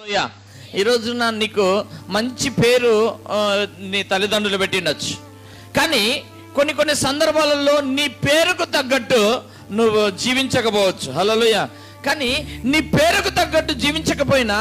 హల్లెలూయా. ఈ నా నీకు మంచి పేరు నీ తల్లిదండ్రులు పెట్టిండొచ్చు కానీ కొన్ని కొన్ని సందర్భాలలో నీ పేరుకు తగ్గట్టు నువ్వు జీవించకపోవచ్చు. హలోయ కానీ నీ పేరుకు తగ్గట్టు జీవించకపోయినా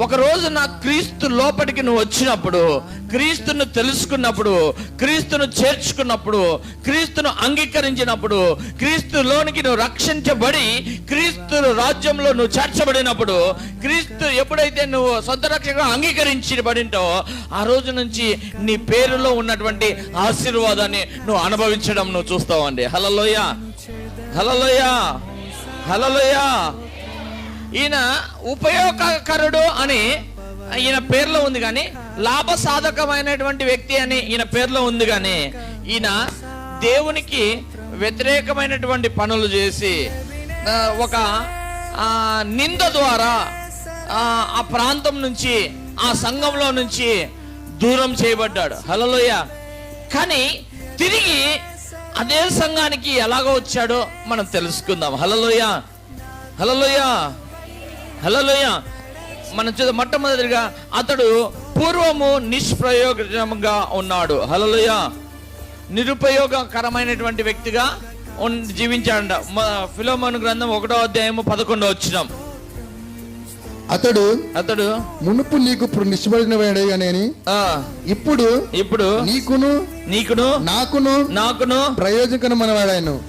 ఒకరోజు నా క్రీస్తు లోపలికి నువ్వు వచ్చినప్పుడు క్రీస్తును తెలుసుకున్నప్పుడు క్రీస్తును చేర్చుకున్నప్పుడు క్రీస్తును అంగీకరించినప్పుడు క్రీస్తులోనికి నువ్వు రక్షించబడి క్రీస్తు రాజ్యంలో నువ్వు చేర్చబడినప్పుడు క్రీస్తు ఎప్పుడైతే నువ్వు సొంత రక్షగా అంగీకరించబడింటో ఆ రోజు నుంచి నీ పేరులో ఉన్నటువంటి ఆశీర్వాదాన్ని నువ్వు అనుభవించడం నువ్వు చూస్తావండి. హలలోయ హలలోయ హలలోయ ఈయన ఉపయోగకరుడు అని ఈయన పేర్లో ఉంది కానీ లాభ సాధకమైనటువంటి వ్యక్తి అని ఈయన పేర్లో ఉంది కానీ ఈయన దేవునికి వ్యతిరేకమైనటువంటి పనులు చేసి ఒక నింద ద్వారా ఆ, ప్రాంతం నుంచి ఆ సంఘంలో నుంచి దూరం చేయబడ్డాడు. హలోయ కానీ తిరిగి అదే సంఘానికి ఎలాగో వచ్చాడో మనం తెలుసుకుందాం. హలోయ హలోయ హలలోయ హలలోయ మనం చూద్దాం మొట్టమొదటిగా అతడు పూర్వము నిష్ప్రయోజనంగా ఉన్నాడు. హలలోయ నిరుపయోగకరమైనటువంటి వ్యక్తిగా జీవించాడంట. మ- ఫిలోమోను గ్రంథం ఒకటో అధ్యాయము పదకొండో వచ్చినాం. అతడు అతడు మునుపు నీకు ఆ. ఇప్పుడు ఇప్పుడు నీకును నీకును నాకును నాకును ప్రయోజకరమైన వాడాను